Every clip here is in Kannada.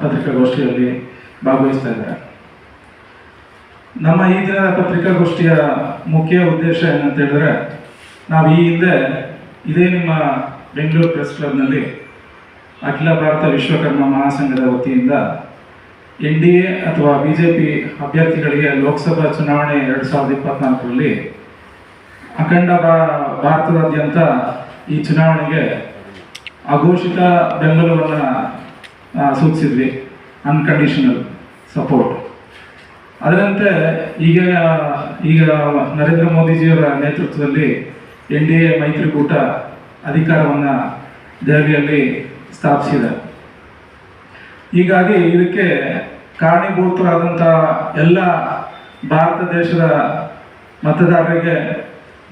ಪತ್ರಿಕಾಗೋಷ್ಠಿಯಲ್ಲಿ ಭಾಗವಹಿಸ್ತಾ ಇದ್ದಾರೆ. ನಮ್ಮ ಈ ದಿನದ ಪತ್ರಿಕಾಗೋಷ್ಠಿಯ ಮುಖ್ಯ ಉದ್ದೇಶ ಏನಂತ ಹೇಳಿದ್ರೆ, ನಾವು ಈ ಹಿಂದೆ ಇದೇ ನಿಮ್ಮ ಬೆಂಗಳೂರು ಪ್ರೆಸ್ ಕ್ಲಬ್ನಲ್ಲಿ ಅಖಿಲ ಭಾರತ ವಿಶ್ವಕರ್ಮ ಮಹಾಸಂಘದ ವತಿಯಿಂದ ಎನ್ ಡಿ ಎ ಅಥವಾ ಬಿ ಜೆ ಪಿ ಅಭ್ಯರ್ಥಿಗಳಿಗೆ ಲೋಕಸಭಾ ಚುನಾವಣೆ ಎರಡು ಸಾವಿರದ ಇಪ್ಪತ್ನಾಲ್ಕರಲ್ಲಿ ಅಖಂಡ ಭಾರತದಾದ್ಯಂತ ಈ ಚುನಾವಣೆಗೆ ಅಘೋಷಿತ ಬೆಂಬಲವನ್ನು ಸೂಚಿಸಿದ್ವಿ ಅನ್ಕಂಡೀಷನಲ್ ಸಪೋರ್ಟ್ ಅದರಂತೆ ಈಗ ಈಗ ನರೇಂದ್ರ ಮೋದಿಜಿಯವರ ನೇತೃತ್ವದಲ್ಲಿ ಎನ್ ಡಿ ಎ ಮೈತ್ರಿಕೂಟ ಅಧಿಕಾರವನ್ನು ದೆಹಲಿಯಲ್ಲಿ ಸ್ಥಾಪಿಸಿದೆ. ಹೀಗಾಗಿ ಇದಕ್ಕೆ ಕಾರಣೀಭೂತರಾದಂಥ ಎಲ್ಲ ಭಾರತ ದೇಶದ ಮತದಾರರಿಗೆ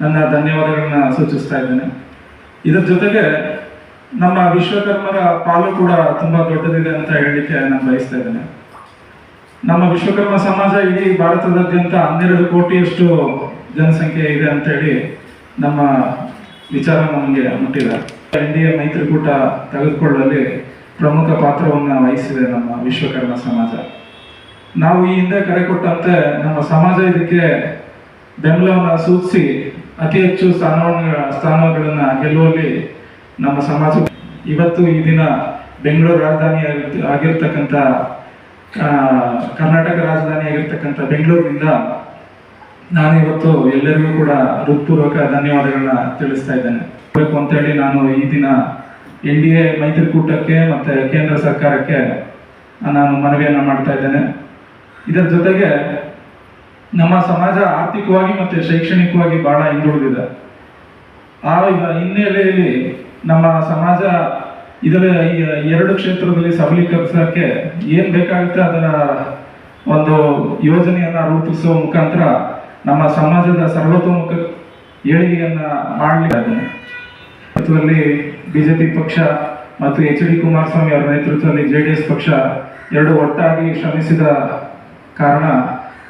ನನ್ನ ಧನ್ಯವಾದಗಳನ್ನು ಸೂಚಿಸ್ತಾ ಇದ್ದೇನೆ. ಇದರ ಜೊತೆಗೆ ನಮ್ಮ ವಿಶ್ವಕರ್ಮರ ಪಾಲು ಕೂಡ ತುಂಬಾ ದೊಡ್ಡದಿದೆ ಅಂತ ಹೇಳಲಿಕ್ಕೆ ನಾನು ಬಯಸ್ತಾ ಇದ್ದೇನೆ. ನಮ್ಮ ವಿಶ್ವಕರ್ಮ ಸಮಾಜ ಇಡೀ ಭಾರತದಾದ್ಯಂತ ಹನ್ನೆರಡು ಕೋಟಿಯಷ್ಟು ಜನಸಂಖ್ಯೆ ಇದೆ ಅಂತ ಹೇಳಿ ನಮ್ಮ ವಿಚಾರ ನಮಗೆ ಮುಟ್ಟಿದೆ ಎನ್ ಡಿ ಎ ಮೈತ್ರಿಕೂಟ ತೆಗೆದುಕೊಳ್ಳುವಲ್ಲಿ ಪ್ರಮುಖ ಪಾತ್ರವನ್ನು ವಹಿಸಿದೆ ನಮ್ಮ ವಿಶ್ವಕರ್ಮ ಸಮಾಜ. ನಾವು ಈ ಹಿಂದೆ ಕರೆ ಕೊಟ್ಟಂತೆ ನಮ್ಮ ಸಮಾಜ ಇದಕ್ಕೆ ಬೆಂಬಲವನ್ನು ಸೂಚಿಸಿ ಅತಿ ಹೆಚ್ಚು ಸ್ಥಾನವನ್ನು ಸ್ಥಾನಗಳನ್ನು ಗೆಲ್ಲುವಲ್ಲಿ ನಮ್ಮ ಸಮಾಜ ಇವತ್ತು ಈ ದಿನ ಬೆಂಗಳೂರು ರಾಜಧಾನಿ ಆಗಿರ್ತ- ಆಗಿರ್ತಕ್ಕಂಥ ಕರ್ನಾಟಕ ರಾಜಧಾನಿ ಆಗಿರ್ತಕ್ಕಂಥ ಬೆಂಗಳೂರಿನಿಂದ ನಾನು ಇವತ್ತು ಎಲ್ಲರಿಗೂ ಕೂಡ ಹೃತ್ಪೂರ್ವಕ ಧನ್ಯವಾದಗಳನ್ನ ತಿಳಿಸ್ತಾ ಇದ್ದೇನೆ. ಬೇಕು ಅಂತೇಳಿ ನಾನು ಈ ದಿನ ಎನ್ ಡಿ ಎ ಮೈತ್ರಿಕೂಟಕ್ಕೆ ಮತ್ತೆ ಕೇಂದ್ರ ಸರ್ಕಾರಕ್ಕೆ ನಾನು ಮನವಿಯನ್ನು ಮಾಡ್ತಾ ಇದ್ದೇನೆ. ಇದರ ಜೊತೆಗೆ ನಮ್ಮ ಸಮಾಜ ಆರ್ಥಿಕವಾಗಿ ಮತ್ತೆ ಶೈಕ್ಷಣಿಕವಾಗಿ ಬಹಳ ಹಿಂದುಳಿದಿದೆ. ಆ ಹಿನ್ನೆಲೆಯಲ್ಲಿ ನಮ್ಮ ಸಮಾಜ ಇದರ ಈ ಎರಡು ಕ್ಷೇತ್ರದಲ್ಲಿ ಸಬಲೀಕರಿಸೋಕ್ಕೆ ಏನು ಬೇಕಾಗುತ್ತೆ ಅದರ ಒಂದು ಯೋಜನೆಯನ್ನ ರೂಪಿಸುವ ಮುಖಾಂತರ ನಮ್ಮ ಸಮಾಜದ ಸರ್ವತೋಮುಖ ಏಳಿಗೆಯನ್ನ ಮಾಡಲಿಕ್ಕೆ ಜೆ ಬಿಜೆಪಿ ಪಕ್ಷ ಮತ್ತು ಎಚ್ ಡಿ ಕುಮಾರಸ್ವಾಮಿ ಅವರ ನೇತೃತ್ವದಲ್ಲಿ ಜೆ ಡಿ ಎಸ್ ಪಕ್ಷ ಎರಡು ಒಟ್ಟಾಗಿ ಶ್ರಮಿಸಿದ ಕಾರಣ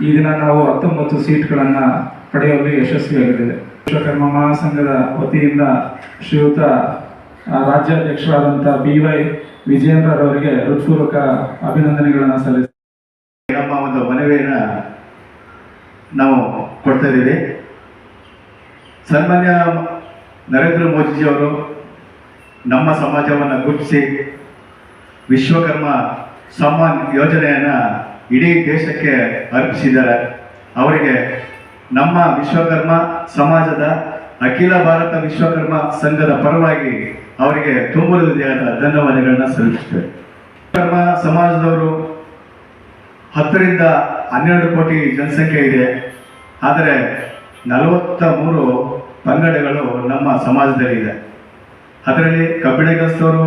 ಈ ದಿನ ನಾವು ಹತ್ತೊಂಬತ್ತು ಸೀಟ್ಗಳನ್ನು ಪಡೆಯುವಲ್ಲಿ ಯಶಸ್ವಿಯಾಗಿದೆ ವಿಶ್ವಕರ್ಮ ಮಹಾಸಂಘದ ವತಿಯಿಂದ ಶ್ರೀಯುತ ರಾಜ್ಯಾಧ್ಯಕ್ಷರಾದಂಥ ಬಿ ವೈ ವಿಜಯೇಂದ್ರರವರಿಗೆ ಹೃತ್ಪೂರ್ವಕ ಅಭಿನಂದನೆಗಳನ್ನು ಸಲ್ಲಿಸಿ ನಮ್ಮ ಒಂದು ಮನವಿಯನ್ನ ನಾವು ಕೊಡ್ತಾ ಇದ್ದೀವಿ. ಸನ್ಮಾನ್ಯ ನರೇಂದ್ರ ಮೋದಿಜಿಯವರು ನಮ್ಮ ಸಮಾಜವನ್ನು ಗುರುತಿಸಿ ವಿಶ್ವಕರ್ಮ ಸಮ್ಮಾನ್ ಯೋಜನೆಯನ್ನು ಇಡೀ ದೇಶಕ್ಕೆ ಅರ್ಪಿಸಿದ್ದಾರೆ. ಅವರಿಗೆ ನಮ್ಮ ವಿಶ್ವಕರ್ಮ ಸಮಾಜದ ಅಖಿಲ ಭಾರತ ವಿಶ್ವಕರ್ಮ ಸಂಘದ ಪರವಾಗಿ ಅವರಿಗೆ ತುಂಬ ಹೃದಯದ ಧನ್ಯವಾದಗಳನ್ನ ಸಲ್ಲಿಸುತ್ತೇವೆ ವಿಶ್ವಕರ್ಮ ಸಮಾಜದವರು ಹತ್ತರಿಂದ ಹನ್ನೆರಡು ಕೋಟಿ ಜನಸಂಖ್ಯೆ ಇದೆ. ಆದರೆ ನಲವತ್ತ ಮೂರು ಪಂಗಡಗಳು ನಮ್ಮ ಸಮಾಜದಲ್ಲಿ ಇದೆ. ಅದರಲ್ಲಿ ಕಬ್ಬಿಣಗಸ್ತವರು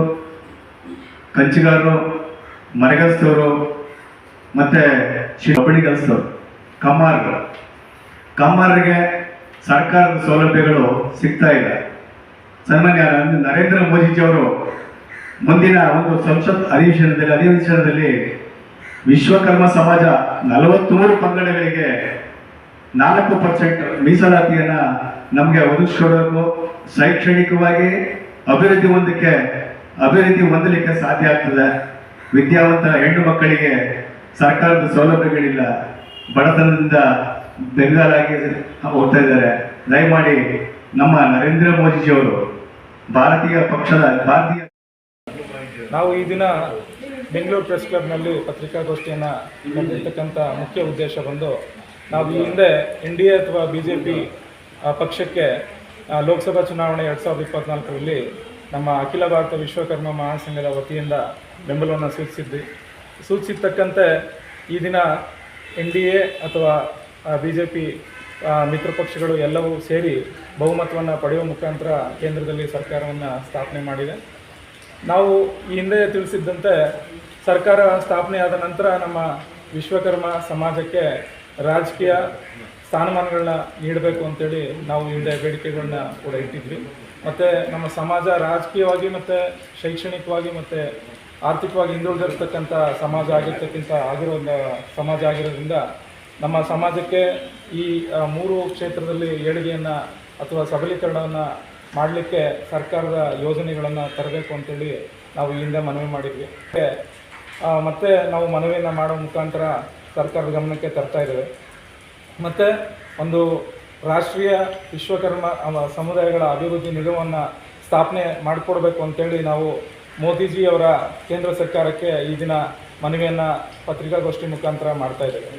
ಕಂಚಿಗಾರರು ಮರಗಸ್ತವರು ಮತ್ತು ಕಬ್ಬಿಣಿಗಸ್ತವರು ಕಮ್ಮಾರರು ಕಮ್ಮಾರರಿಗೆ ಸರ್ಕಾರದ ಸೌಲಭ್ಯಗಳು ಸಿಗ್ತಾ ಇಲ್ಲ. ಸನ್ಮಾನ್ಯ ನರೇಂದ್ರ ಮೋದಿಜಿಯವರು ಮುಂದಿನ ಒಂದು ಸಂಸತ್ ಅಧಿವೇಶನದಲ್ಲಿ ಅಧಿವೇಶನದಲ್ಲಿ ವಿಶ್ವಕರ್ಮ ಸಮಾಜ ನಲವತ್ತ್ಮೂರು ಪಂಗಡಗಳಿಗೆ ನಾಲ್ಕು ಪರ್ಸೆಂಟ್ ಮೀಸಲಾತಿಯನ್ನು ನಮಗೆ ಒದಗಿಸ್ಕೊಡಬೇಕು ಶೈಕ್ಷಣಿಕವಾಗಿ ಅಭಿವೃದ್ಧಿ ಹೊಂದಕ್ಕೆ, ಅಭಿವೃದ್ಧಿ ಹೊಂದಲಿಕ್ಕೆ ಸಾಧ್ಯ ಆಗ್ತದೆ. ವಿದ್ಯಾವಂತ ಹೆಣ್ಣು ಮಕ್ಕಳಿಗೆ ಸರ್ಕಾರದ ಸೌಲಭ್ಯಗಳಿಲ್ಲ. ಬಡತನದಿಂದ ಬೆಂಗಾಲಾಗಿ ಹೋಗ್ತಾ ಇದ್ದಾರೆ. ದಯಮಾಡಿ ನಮ್ಮ ನರೇಂದ್ರ ಮೋದಿಜಿಯವರು ಭಾರತೀಯ ಪಕ್ಷದ ಭಾರತೀಯ ನಾವು ಈ ದಿನ ಬೆಂಗಳೂರು ಪ್ರೆಸ್ ಕ್ಲಬ್ನಲ್ಲಿ ಪತ್ರಿಕಾಗೋಷ್ಠಿಯನ್ನು ನಡೆದಿರ್ತಕ್ಕಂಥ ಮುಖ್ಯ ಉದ್ದೇಶ ಬಂದು ನಾವು ಈ ಹಿಂದೆ ಎನ್ ಡಿ ಎ ಅಥವಾ ಬಿ ಜೆ ಪಿ ಪಕ್ಷಕ್ಕೆ ಲೋಕಸಭಾ ಚುನಾವಣೆ ಎರಡು ಸಾವಿರದ ಇಪ್ಪತ್ನಾಲ್ಕರಲ್ಲಿ ನಮ್ಮ ಅಖಿಲ ಭಾರತ ವಿಶ್ವಕರ್ಮ ಮಹಾಸಂಘದ ವತಿಯಿಂದ ಬೆಂಬಲವನ್ನು ಸೂಚಿಸಿದ್ವಿ. ಸೂಚಿಸಿರ್ತಕ್ಕಂತೆ ಈ ದಿನ ಎನ್ ಡಿ ಎ ಅಥವಾ ಬಿ ಜೆ ಪಿ ಮಿತ್ರ ಪಕ್ಷಗಳು ಎಲ್ಲವೂ ಸೇರಿ ಬಹುಮತವನ್ನು ಪಡೆಯುವ ಮುಖಾಂತರ ಕೇಂದ್ರದಲ್ಲಿ ಸರ್ಕಾರವನ್ನು ಸ್ಥಾಪನೆ ಮಾಡಿದೆ. ನಾವು ಈ ಹಿಂದೆ ತಿಳಿಸಿದ್ದಂತೆ ಸರ್ಕಾರ ಸ್ಥಾಪನೆಯಾದ ನಂತರ ನಮ್ಮ ವಿಶ್ವಕರ್ಮ ಸಮಾಜಕ್ಕೆ ರಾಜಕೀಯ ಸ್ಥಾನಮಾನಗಳನ್ನ ನೀಡಬೇಕು ಅಂತೇಳಿ ನಾವು ಹಿಂದೆ ಬೇಡಿಕೆಗಳನ್ನ ಕೂಡ ಇಟ್ಟಿದ್ವಿ. ಮತ್ತು ನಮ್ಮ ಸಮಾಜ ರಾಜಕೀಯವಾಗಿ ಮತ್ತು ಶೈಕ್ಷಣಿಕವಾಗಿ ಮತ್ತು ಆರ್ಥಿಕವಾಗಿ ಹಿಂದುಳಿದಿರ್ತಕ್ಕಂಥ ಸಮಾಜ ಆಗಿರ್ತಕ್ಕಂಥ ಆಗಿರೋ, ಸಮಾಜ ಆಗಿರೋದ್ರಿಂದ ನಮ್ಮ ಸಮಾಜಕ್ಕೆ ಈ ಮೂರು ಕ್ಷೇತ್ರದಲ್ಲಿ ಏಳಿಗೆಯನ್ನು ಅಥವಾ ಸಬಲೀಕರಣವನ್ನು ಮಾಡಲಿಕ್ಕೆ ಸರ್ಕಾರದ ಯೋಜನೆಗಳನ್ನು ತರಬೇಕು ಅಂತೇಳಿ ನಾವು ಈ ಹಿಂದೆ ಮನವಿ ಮಾಡಿದ್ವಿ. ಮತ್ತೆ ನಾವು ಮನವಿಯನ್ನು ಮಾಡೋ ಮುಖಾಂತರ ಸರ್ಕಾರದ ಗಮನಕ್ಕೆ ತರ್ತಾ ಇದ್ದೇವೆ. ಮತ್ತು ಒಂದು ರಾಷ್ಟ್ರೀಯ ವಿಶ್ವಕರ್ಮ ಸಮುದಾಯಗಳ ಅಭಿವೃದ್ಧಿ ನಿಗಮವನ್ನು ಸ್ಥಾಪನೆ ಮಾಡಿಕೊಡ್ಬೇಕು ಅಂತೇಳಿ ನಾವು ಮೋದಿಜಿಯವರ ಕೇಂದ್ರ ಸರ್ಕಾರಕ್ಕೆ ಈ ದಿನ ಮನವಿಯನ್ನು ಪತ್ರಿಕಾಗೋಷ್ಠಿ ಮುಖಾಂತರ ಮಾಡ್ತಾ ಇದ್ದೇವೆ.